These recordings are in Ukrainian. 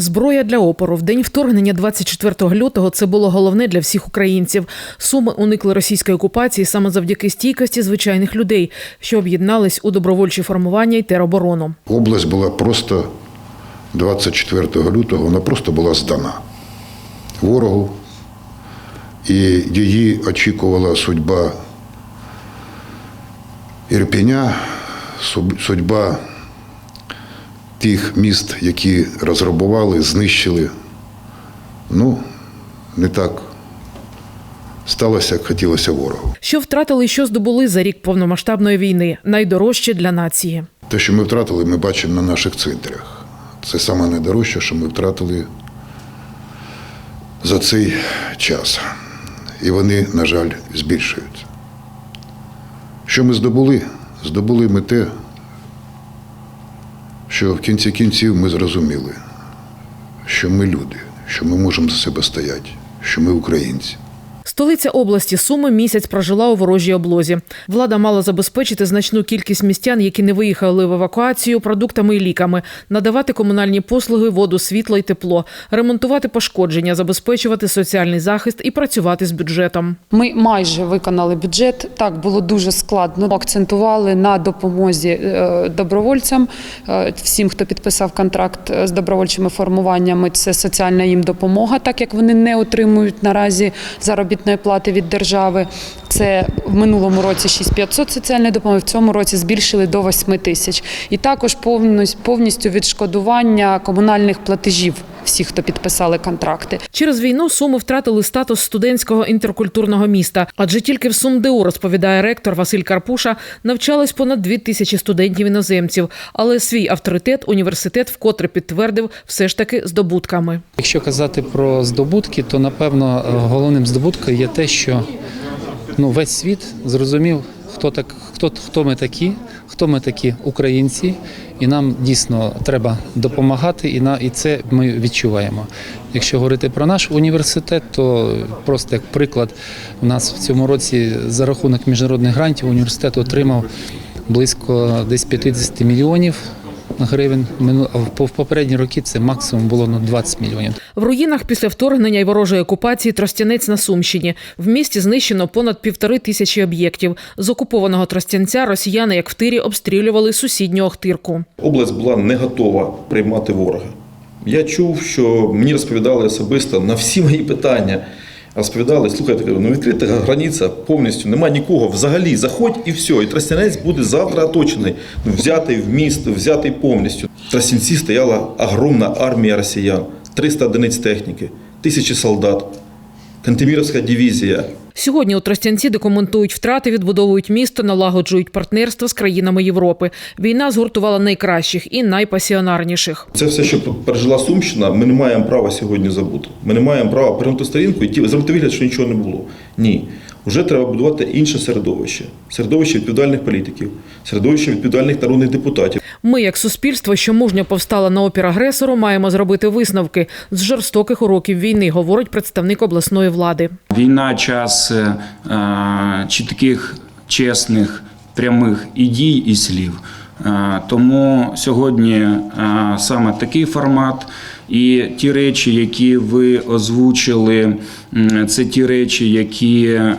Зброя для опору в день вторгнення 24 лютого це було головне для всіх українців. Суми уникли російської окупації саме завдяки стійкості звичайних людей, що об'єднались у добровольчі формування й тероборону. Область була просто 24 лютого, вона просто була здана ворогу, і її очікувала судьба Ірпеня, суб- судьба тих міст, які розграбували, знищили. Ну, не так сталося, як хотілося ворогу. Що втратили, і що здобули за рік повномасштабної війни, найдорожче для нації. Те, що ми втратили, ми бачимо на наших цвинтарях. Це саме найдорожче, що ми втратили за цей час. І вони, на жаль, збільшуються. Що ми здобули? Здобули ми те, що в кінці кінців ми зрозуміли, що ми люди, що ми можемо за себе стояти, що ми українці. Столиця області Суми місяць прожила у ворожій облозі. Влада мала забезпечити значну кількість містян, які не виїхали в евакуацію, продуктами і ліками, надавати комунальні послуги, воду, світло і тепло, ремонтувати пошкодження, забезпечувати соціальний захист і працювати з бюджетом. Ми майже виконали бюджет. Так було дуже складно. Акцентували на допомозі е, добровольцям, е, всім, хто підписав контракт е, з добровольчими формуваннями. Це соціальна їм допомога, так як вони не отримують наразі заробітної плати від держави. Це в минулому році 6500 соціальної допомоги, в цьому році збільшили до 8 тисяч. І також повністю відшкодування комунальних платежів всіх, хто підписали контракти. Через війну Суми втратили статус студентського інтеркультурного міста. Адже тільки в СумДУ, розповідає ректор Василь Карпуша, навчалось понад дві тисячі студентів іноземців. Але свій авторитет університет вкотре підтвердив все ж таки здобутками. Якщо казати про здобутки, то напевно е, головним здобутком є те, що ну, весь світ зрозумів, хто так, хто, хто ми такі, хто ми такі українці, і нам дійсно треба допомагати, і на і це ми відчуваємо. Якщо говорити про наш університет, то просто як приклад, у нас в цьому році за рахунок міжнародних грантів університет отримав близько десь 50 мільйонів гривень. В попередні роки це максимум було ну, 20 мільйонів. В руїнах після вторгнення і ворожої окупації Тростянець на Сумщині. В місті знищено понад півтори тисячі об'єктів. З окупованого Тростянця росіяни, як в тирі, обстрілювали сусідню Охтирку. область була не готова приймати ворога. Я чув, що мені розповідали особисто на всі мої питання. Розповідали, слухайте, ну відкрита границя повністю, немає нікого. Взагалі заходь і все. І Тростянець буде завтра оточений, ну, взятий в місто, взятий повністю. В Тростянці стояла огромна армія росіян, 300 одиниць техніки, тисячі солдат, Кантеміровська дивізія. Сьогодні у Тростянці документують втрати, відбудовують місто, налагоджують партнерство з країнами Європи. Війна згуртувала найкращих і найпасіонарніших. Це все, що пережила Сумщина, ми не маємо права сьогодні забути. Ми не маємо права перегнути сторінку і ті- зробити вигляд, що нічого не було. Ні. Вже треба будувати інше середовище. Середовище відповідальних політиків, середовище відповідальних народних депутатів. Ми, як суспільство, що мужньо повстало на опір агресору, маємо зробити висновки з жорстоких уроків війни, говорить представник обласної влади. Війна час е, е, чітких, чесних, прямих і дій, і слів. Е, Тому сьогодні е, саме такий формат. І ті речі, які ви озвучили, це ті речі, які е,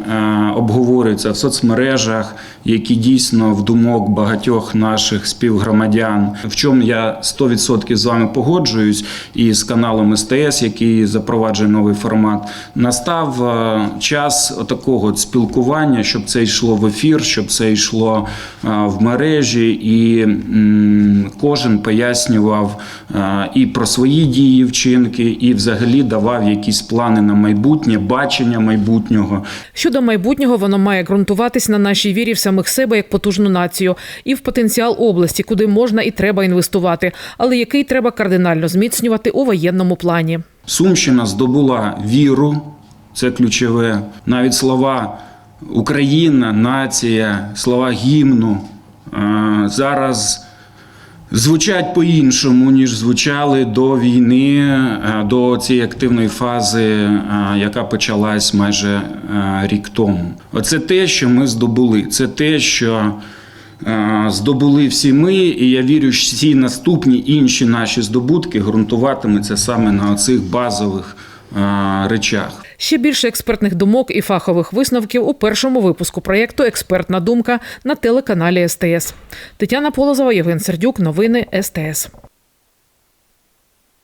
обговорюються в соцмережах, які дійсно в думок багатьох наших співгромадян. В чому я 100% з вами погоджуюсь, і з каналом СТС, який запроваджує новий формат, настав е, час такого спілкування, щоб це йшло в ефір, щоб це йшло е, в мережі, і кожен пояснював і про свої дії, вчинки, і взагалі давав якісь плани на майбутнє, бачення майбутнього. Щодо майбутнього, воно має ґрунтуватись на нашій вірі в самих себе як потужну націю і в потенціал області, куди можна і треба інвестувати, але який треба кардинально зміцнювати у воєнному плані. Сумщина здобула віру, це ключове. Навіть слова Україна, нація, слова гімну зараз звучать по-іншому, ніж звучали до війни, е, до цієї активної фази, е, яка почалась майже е, рік тому. Оце те, що ми здобули. Це те, що здобули всі ми, і я вірю, що всі наступні інші наші здобутки ґрунтуватимуться саме на оцих базових речах. Ще більше експертних думок і фахових висновків у першому випуску проєкту Експертна думка на телеканалі СТС. Тетяна Полозова, Євген Сердюк. Новини СТС.